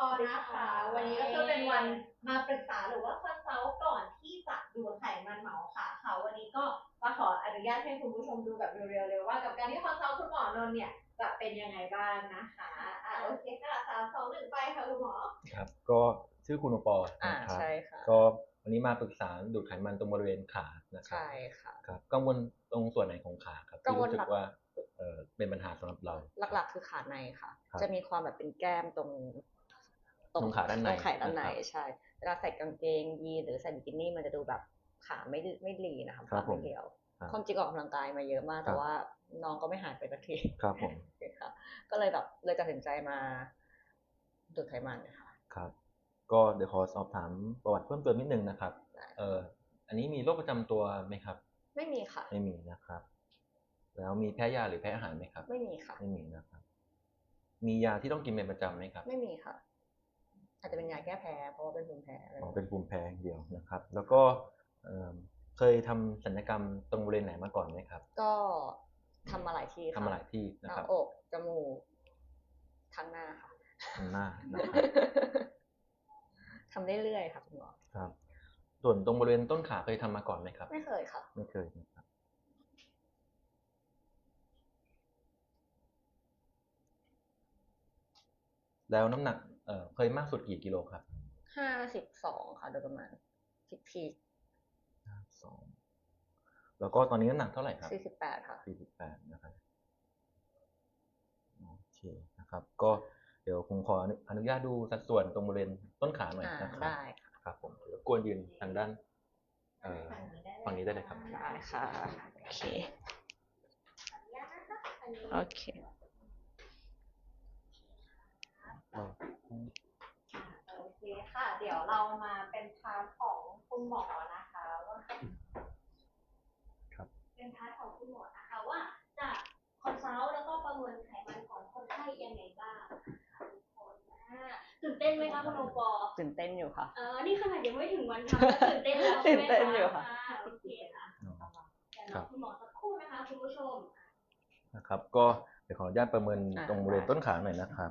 อนะคะวันนี้ก็คือเป็นวันมาปรึกษาหรือว่าคอนซัลท์ก่อนที่จะดูดไขมันเหมาขาค่ะ วันนี้ก็มาขออนุญาตให้คุณผู้ชมดูแบบเร็วๆเลยว่ากับการที่คอนซัลท์คุณหมอนนท์เนี่ยจะเป็นยังไงบ้างนะคะอะโอเคค่ะสามสองหนึ่งไปค่ะคุณหมอครับก็ชื่อคุณโอปอล์อ่านะครับใช่ค่ะก็วันนี้มาปรึกษาดูดไขมันตรงบริเวณขานะครับใช่ค่ะครับกังวลตรงส่วนไหนของขาครับกังที่วลรู้สึหลักกว่าเออเป็นปัญหาสำหรับเรา หลักๆ คือขาในค่ะครับจะมีความแบบเป็นแก้มตรง ตรงขาด้านในตรงขาด้านในนะครับใช่เวลาใส่กางเกงยีนหรือใส่บิกินี่มันจะดูแบบขาไม่ไม่ลีนะคะครับขาผมไม่เรียวครับความจริงออกกำลังกายมาเยอะมากครัแต่บว่าน้องก็ไม่หายไปสักทีครับผมค่ะก็เลยแบบเลยตัดสินใจมาดูดไขมันค่ะครับ ก็เดี๋ยวขอสอบถามประวัติเพิ่มเติมนิดนึงนะครับได้เอออันนี้มีโรคประจำตัวไหมครับ ไม่มีค่ะ ไม่มีนะครับ แล้วมีแพ้ยาหรือแพ้อาหารไหมครับ ไม่มีค่ะ ไม่มีนะครับ มียาที่ต้องกินเป็นประจำไหมครับ ไม่มีค่ะ อาจจะเป็นยาแก้แพ้เพราะว่าเป็นภูมิแพ้อะไรอ๋อเป็นภูมิแพ้อย่างเดียวนะครับ แล้วก็เอิ่มเคยทำศัลยกรรมตรงบริเวณไหนมาก่อนไหมครับ ก็ทำมาหลายที่ค่ะทำมาหลายที่หนะน้าครับอกจมูกทั้งหน้าค่ะทำหน้านะครับทำเรื่อยๆค่ะคุณหมอครับ ส่วนตรงบริเวณต้นขาเคยทำมาก่อนไหมครับ ไม่เคยค่ะ ไม่เคยนะครับแล้วน้ำหนัก เอ่อเคยมากสุดกี่กิโลครับห้าสิบสองค่ะโดยประมาณพีพีสองแล้วก็ตอนนี้น้ำหนักเท่าไหร่ครับสี่สิบแปดค่ะสี่สิบแปดนะครับโอเคนะครับ ก็เดี๋ยวผมขออนุญาตดูสัดส่วนตรงบริเวณต้นขาหน่อยอ่านะครับได้ค่ะครับผมเดี๋ยวกวนยืนทางด้านเอ่อฝั่งนี้ได้เลยครับได้ค่ะโอเคขออนุญาตนะคะอันนี้โอเค โอเคค่ะ เดี๋ยวเรามาเป็นพาร์ทของคุณหมอนะคะว่าครับเป็นพาร์ทของคุณหมอนะคะว่าจะคอนซัลท์แล้วก็ประเมินไขมันของคนไข้ยังไงบ้างนะคะทุกคนอ่าตื่นเต้นไหมคะคุณโอปอตื่นเต้นอยู่ค่ะเออนี่ขนาดยังไม่ถึงวันทำก็ตื่นเต้นแล้วใช่ไหมตื่นเต้นอยู่ค่ะาโอเคค่ะเดี๋ยวรอคุณหมอสักครู่นะคะคุณผู้ชม นะครับ ก็เดี๋ยวขออนุญาตประเมินอ่าตรงบริเวณต้นขาหน่อยนะครับ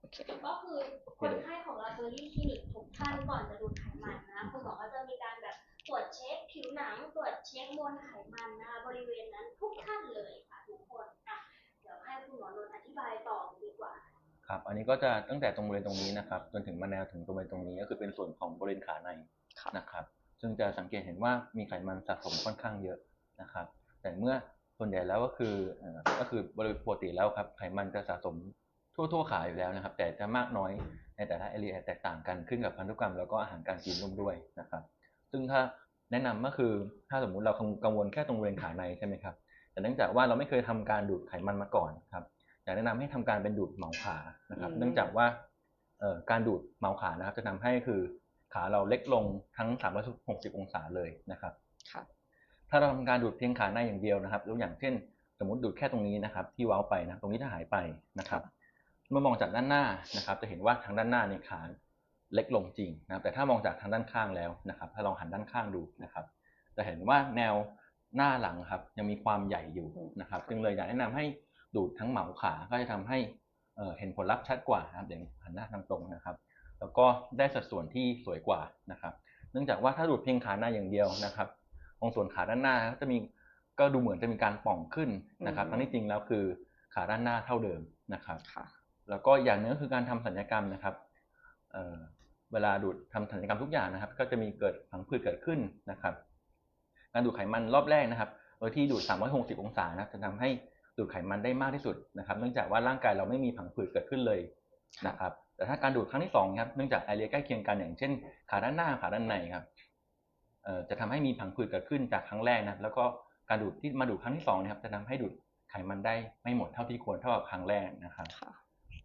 โอเค ก็คือคนไข้ของเราเบอรี่คลินิกทุกท่านก่อนจะดูดไขมันนะคุณหมอก็จะมีการแบบตรวจเช็คผิวหนังตรวจเช็คมวลไขมันนะคะบริเวณนั้นทุกท่านเลยค่ะทุกคนอะเดี๋ยวให้คุณหมอนนท์อธิบายต่อดีกว่าครับ อันนี้ก็จะตั้งแต่ตรงบริเวณตรงนี้นะครับ จนถึงมาแนวถึงตรงบริเวณตรงนี้ก็คือเป็นส่วนของบริเวณขาในค่ะนะครับ ซึ่งจะสังเกตเห็นว่ามีไขมันสะสมค่อนข้างเยอะนะครับ แต่เมื่อส่วนใหญ่แล้วก็คือเอ่อก็คือบริเวณปกติแล้วครับ ไขมันจะสะสม ทั่วทั่วๆขาอยู่แล้วนะครับ แต่จะมากน้อยในแต่ละเอเรียแตกต่างกันขึ้นกับพันธุกรรมแล้วก็อาหารการกินร่วมด้วยนะครับ ซึ่งถ้าแนะนำก็คือถ้าสมมุติเรากังวลแค่ตรงบริเวณขาในใช่ไหมครับแต่เนื่องจากว่าเราไม่เคยทำการดูดไขมันมาก่อนครับอยากแนะนำให้ทำการเป็นดูดเหมาขานะครับอืมเนื่องจากว่าเอ่อการดูดเหมาขานะครับ จะทำให้คือขาเราเล็กลงทั้ง 360 องศาเลยนะครับค่ะถ้าเราทำการดูดเพียงขาในอย่างเดียวนะครับยกอย่างเช่น สมมติดูดแค่ตรงนี้นะครับ ที่เว้าไปนะตรงนี้ถ้าหายไปนะครับ เมื่อมองจากด้านหน้านะครับ จะเห็นว่าทางด้านหน้าในยขาเล็กลงจริงนะครับแต่ถ้ามองจากทางด้านข้างแล้วนะครับ ถ้าลองหันด้านข้างดูนะครับ จะเห็นว่าแนวหน้าหลังครับ ยังมีความใหญ่อยู่นะครับ จึงเลยอยากแนะนำให้ดูดทั้งเหมาขาก็จะทำให้เอ่อเห็นผลลัพธ์ชัดกว่านะครับเดี๋ยวหันหน้าทางตรงนะครับ แล้วก็ได้สัดส่วนที่สวยกว่านะครับ เนื่องจากว่าถ้าดูดเพียงขาหน้าอย่างเดียวนะครับตรงส่วนขาด้านหน้าก็จะมีก็ดูเหมือนจะมีการป่องขึ้นนะครับอืมทั้งที่จริงแล้วคือขาด้านหน้าเท่าเดิมนะครับค่ะ แล้วก็อย่างหนึงก็คือการทำศัลยกรรมนะครับเเวลาดูดทำศัลยกรรมทุกอย่างนะครับ ก็จะมีเกิดผังผืดเกิดขึ้นนะครับ การดูดไขมันรอบแรกนะครับโดยที่ดูด 360 องศานะจะทำให้ดูดไขมันได้มากที่สุดนะครับ เนื่องจากว่าร่างกายเราไม่มีผังผืดเกิดขึ้นเลยนะครับ แต่ถ้าการดูดครั้งที่สองครับ เนื่องจากไอเรียใกล้เคียงกันอย่างเช่น ขาด้านหน้าขาด้านในครับจะทำให้มีผังผืดเกิดขึ้นจากครั้งแรกนะครับ แล้วก็การดูดที่มาดูดครั้งที่สองนะครับ จะทำให้ดูดไขมันได้ไม่หมดเท่าที่ควรเท่ากับครั้งแรกนะครับ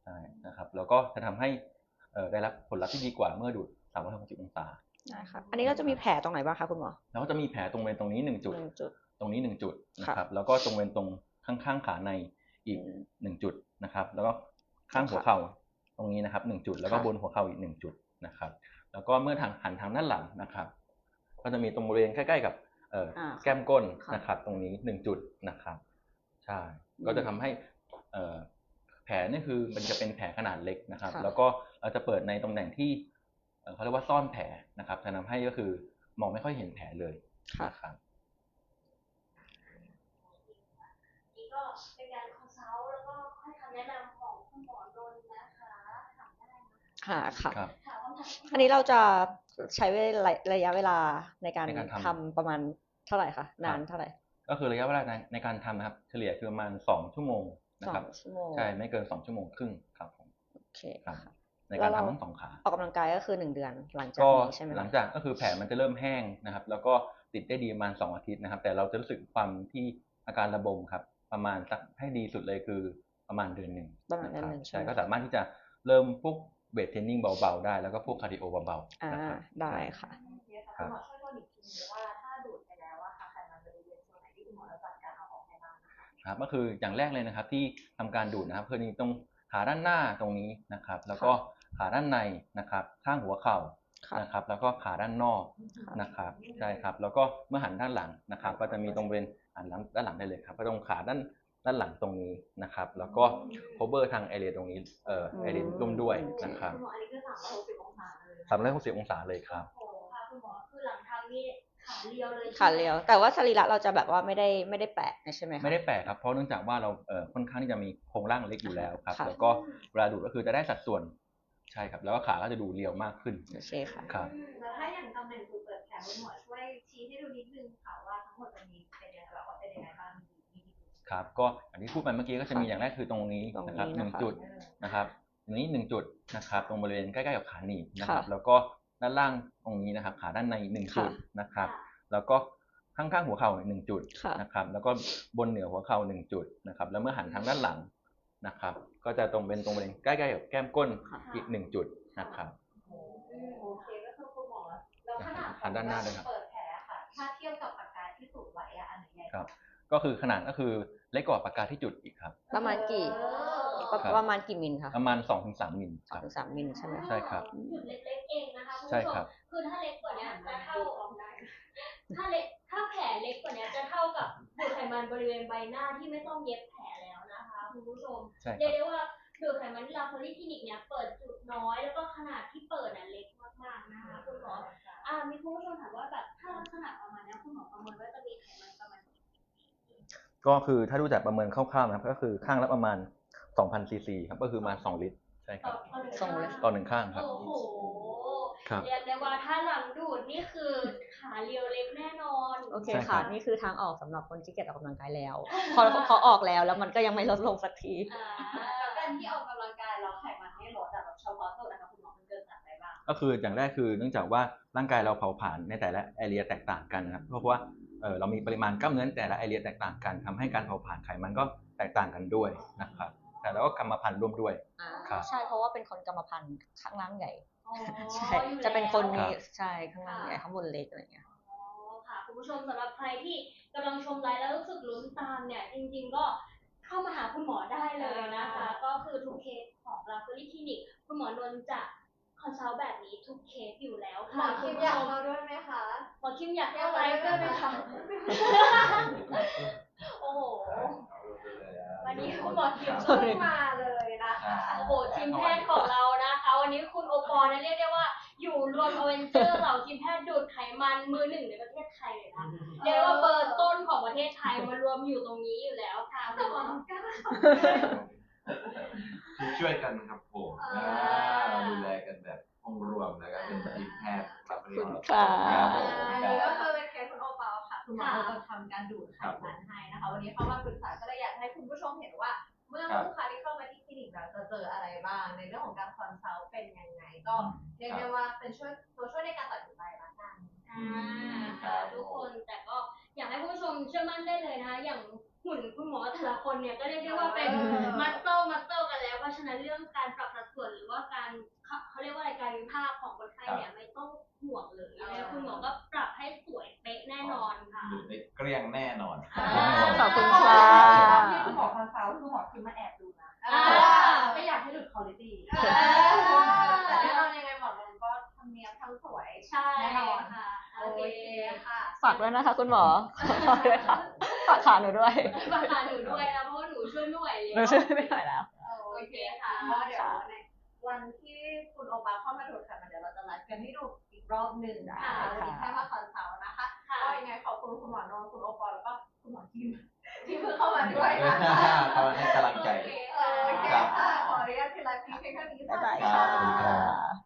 ใช่นะครับ แล้วก็จะทำให้เอ่อได้รับผลลัพธ์ที่ดีกว่าเมื่อดูด360องศาได้ค่ะอันนี้ก็จะมีแผลตรงไหนบ้างคะคุณหมอแล้วก็จะมีแผลตรงบริเวณตรงนี้หนึ่งจุดหนึ่งจุด ตรงนี้หนึ่งจุดนะค่ะครับ แล้วก็ตรงบริเวณตรงข้างๆขาในอีกอืมหนึ่งจุดนะครับ แล้วก็ข้างหัวค่ะเข่าตรงนี้นะครับหนึ่งจุด แล้วก็ค่ะบนหัวเข่าอีกหนึ่งจุดนะครับ แล้วก็เมื่อทางหันทางด้านหลังนะครับ ก็จะมีตรงบริเวณใกล้ๆกับเอ่ออาแก้มก้นค่ะนะครับ ตรงนี้หนึ่งจุดนะครับ ใช่ ก็จะทำให้เอ่อแผผลนี่คือมันจะเป็นแผลขนาดเล็กนะครับค่ะแล้วก็เราจะเปิดในตำแหน่งที่เอ่อเขาเรียกว่าซ่อนแผลนะครับจะทำให้ก็คือมองไม่ค่อยเห็นแผลเลยค่ะนะครับนี่ก็เป็นการคอนซัลท์แล้วก็ให้คำแนะนำของคุณหมอนนท์นะคะถามได้นะคะค่ะค่ะครับถามคำถามอันนี้เราจะใช้เวลาระยะเวลาในการในการทำทำประมาณเท่าไหร่คะนานเท่าไหร่ ก็คือระยะเวลาในในการทำนะครับ เฉลี่ยคือประมาณสองชั่วโมง นะสอครับงชั่วโมงใช่ไม่เกินสองชั่วโมงครึ่งครับผมโอเคครับค่ะในการแล้วเราทำทั้งสองขาออกกำลังกายก็คือหนึ่งเดือนหลังจากก็นี้ใช่ไหมคะหลังจากก็คือแผลมันจะเริ่มแห้งนะครับ แล้วก็ติดได้ดีประมาณสองอาทิตย์นะครับ แต่เราจะรู้สึกความที่อาการระบมครับ ประมาณสักให้ดีสุดเลยคือประมาณเดือนหนึ่งประมาณเดือนคบหนึ่งใช่ใช่ไหมก็สามารถที่จะเริ่มพวกเวทเทรนนิ่งเบาๆได้แล้วก็พวกคาร์ดิโอเบาอ่าๆนะครับได้ค่ะโอเคค่ะ คะครับก็คืออย่างแรกเลยนะครับที่ทำการดูดนะครับคือนี่ตรงขาด้านหน้าตรงนี้นะครับ แล้วก็ขาด้านในนะครับ ข้างหัวเข่าค่ะนะครับ แล้วก็ขาด้านนอกค่ะนะครับใช่ครับ แล้วก็เมื่อหันด้านหลังนะครับ ก็จะมีตรงบริเวณหันหลังด้านหลังได้เลยครับก็ตรงขาด้านด้านหลังตรงนี้นะครับ แล้วก็ cover ทางเอเรียตรงนี้เอ่อเอเรียร่วมด้วยนะครับคุณหมออันนี้คือสามร้อยหกสิบองศาเลยสามร้อยหกสิบองศาเลยครับโอ้โหค่ะคุณหมอคือหลังทำนี่ ขาเรียวเลยขาเรียว แต่ว่าสรีระเราจะแบบว่าไม่ได้ไม่ได้แปะใช่ไหมคะ ไม่ได้แปลกครับเพราะเนื่องจากว่าเราเอ่อค่อนข้างที่จะมีโครงร่างเล็กอยู่แล้วครับ ค่ะ แล้วก็เวลาดูดก็คือจะได้สัดส่วนใช่ครับ แล้วก็ขาก็จะดูเรียวมากขึ้น โอเคค่ะ ครับ อืมแล้วถ้าอย่างตำแหน่งจุดเปิดแผลคุณหมอช่วยชี้ให้ดูนิดนึงค่ะว่าทั้งหมดตรงนี้เป็นยังไงแบบว่าเป็นยังไงบ้างมีมีกี่จุดครับก็อย่างที่พูดไปเมื่อกี้ก็จะมีอย่างแรกคือตรงนี้ตรงนี้นะครับหนึ่งนะคะจุดนะครับตรงนี้หนึ่งจุดนะครับตรงบริเวณใกล้ๆกับขาหนีบนะครับ ค่ะแล้วก็ ด้านล่างตรงนี้นะครับ ขาด้านในหนึ่งจุดค่ะนะครับ แล้วก็ข้างๆหัวเข่าหนึ่งจุดค่ะนะครับ แล้วก็บนเหนือหัวเข่าหนึ่งจุดนะครับ แล้วเมื่อหันทางด้านหลังนะครับ ก็จะตรงเป็นตรงบริเวณใกล้ๆกับแก้มก้นค่ะอีกหนึ่งจุดนะครับอืมโอเคก็คือคุณหมอแล้วขนาดหันด้านหน้าด้วยครับเปิดแผลค่ะ ถ้าเทียบกับปากกาที่สูดไว้อะอันไหนใหญ่ครับ ก็คือขนาดก็คือเล็กกว่าปากกาที่จุดอีกครับ ประมาณกี่เออประครับประมาณกี่มิลคะประมาณ2อถึงสมิลสคองรับถึงสามมิลใช่ไหมคะใช่ครับจุดเล็กๆเอง นะคะคุณใช่ผู้ชครัมบคือถ้าเล็กกว่านี้จะเท่าถ้าเล็กถ้าแผลเล็กกว่านี้จะเท่ากับดูดไขมันบริเวณใบหน้าที่ไม่ต้องเย็บแผลแล้วนะคะคุณผู้ชม ใช่คเรียรักบ ได้ว่าดูดไขมันที่ลาโพลีคลินิกเนี่ยเปิดจุดน้อยแล้วก็ขนาดที่เปิดน่ะเล็กมากๆนะคะคุณหมออ่ามีคุณผู้ชมถามว่าแบบถ้าลักษณะประมาณเนี้ยคุณหมอประเมินว่าจะมีไขมันประมาณกี่ก็คือถ้าดูจากประเมินคร่าวๆนะครับ ก็คือข้างละประมาณ 2,000ซีซีครับ ก็คือประมาณ2ลิตร ใช่คต่รัอบ ต่อหนึ่งสองลิตรต่อหนึ่งข้างครับ โอ้โหครับ เรียกได้ว่าถ้าหลังดูดนี่คือขาเรียวเล็กแน่นอน โอเคใช่ครัค่ะบนี่คือทางออกสำหรับคนที่เกียจออกกำลังกายแล้ว พอพอออกแล้วแล้วมันก็ยังไม่ลดลงสักทีอ่าแล้วการที่ออกกำลังกายเราไขมันไม่ลดอะแบบเฉพาะจุดนะคะคุณหมอมันเกิดจากอะไรบ้างก็คืออย่างแรกคือเนื่องจากว่าร่างกายเราเผาผลาญในแต่ละแอเรียแตกต่างกันนะครับเพราะว่าเออเรามีปริมาณกล้ามเนื้อในแต่ละแอเรียแตกต่างกันทำให้การเผาผลาญไขมันก็แตกต่างกันด้วยนะครับแต่แล้วก็กรรมพันธุ์ร่วมด้วยอ่าครับใช่เพราะว่าเป็นคนกรรมพันธุ์ข้างล่างใหญ่อ๋อ ใช่อยู่จะเป็นคนแล้วมีใช่ข้างล่างใหญ่ข้างบนเล็กอะไรอย่างเงี้ยอ๋อค่ะคุณผู้ชมสำหรับใครที่กำลังชมไลฟ์แล้วรู้สึกลุ้นตามเนี่ยจริง ๆ ก็เข้ามาหาคุณหมอได้เลยนะคะ ก็คือทุกเคสของลาฟลิคลินิกคุณหมอนนท์จะคอนซัลท์แบบนี้ทุกเคสอยู่แล้วหมอค่ะคิคุมณอผู้ยากชมเข้าด้วยไหมคะหมอคิมอยากเข้าไลฟ์ด้วยไหมคะโอ้โหวันนี้คุณหมอคิมต้องมาเลย นะคะโอ้โหทีมแพทย์ของเรานะคะ วันนี้คุณโอปอลเนี่ยเรียกได้ว่าอยู่รวมอเวนเจอร์เหล่าทีมแพทย์ดูดไขมันมือหนึ่งในประเทศไทยเลยนะเรียกได้ว่าเบอร์ต้นของประเทศไทยมารวมอยู่ตรงนี้อยู่แล้วค่ะแต่หมอต้องกล้าช่วยกันครับผมอ่าอ่าดูแลกันแบบองค์รวมนะครับเป็นทีมแพทย์ครับวันนี้คุณเราค่ะครับผมอันนี้ก็คือเป็นเคสคุณโอปอลค่ะคุณหมอเราจะทำการดูดไขมันให้นะคะ วันนี้เข้ามาปรึกษาก็เลยอยากให้คุณผู้ชมเห็นว่า เมื่อลูกค้าที่ ก็เรียกได้ว่าเป็นช่วยตัวช่วยในการตัดสินใจละกันอ่าค่ะทุกคนแต่ก็อยากให้คุณผู้ชมเชื่อมั่นได้เลยนะคะอย่างหุ่นคุณหมอแต่ละคนเนี่ยก็เรียกได้ว่าเป็นเออมัสเซิลมัสเซิลกันแล้วเพราะฉะนั้นเรื่องการปรับสัดส่วนหรือว่าการเขาเขาเรียกว่าอะไรการวิภาคของคนไข้เนี่ยไม่ต้องห่วงเลยนะคะคุณหมอก็ปรับให้สวยเป๊ะแน่นอนค่ะดูได้เกลี้ยงแน่นอนอ่าขอบคุณค่ะที่คุณหมอคอนซัลท์คุณหมอคือมาแอบดูนะ อ่า ไม่อยากให้หลุดคุณภาพ อ่า แต่แน่นอนยังไงหมอลงก็ทำเนียบทั้งสวย ใช่ แน่นอน ค่ะ โอ โอ เค เค ค่ะฝากด้วยนะคะ คุณหมอฝากด้วยค่ะฝากขาหนูด้วยฝากหาหนูด้วยนะเพราะว่าหนูช่วยไม่ไหวหนูแล้วช่วยไม่ไหวแล้วโอเคเคค่ะก็เดี๋ยวในวันที่คุณโอปาเข้ามาดูดค่ะมันเดี๋ยวเราจะไลฟ์กันให้ดูอีกรอบหนึ่งนะคะวันนี้แค่มาคอนเสิร์ตนะคะค่ะก็ยังไงขอบคุณคุณหมอนนท์คุณโอปอลแล้วก็คุณหมอจิมที่เพิ่งเข้ามาด้วยนะคะเข้ามาให้กำลังใจโอเคค่ะขออนุญาตที่ไลฟ์นี้เพียงเท่านี้บ๊ายบายสวัสดีค่ะครับ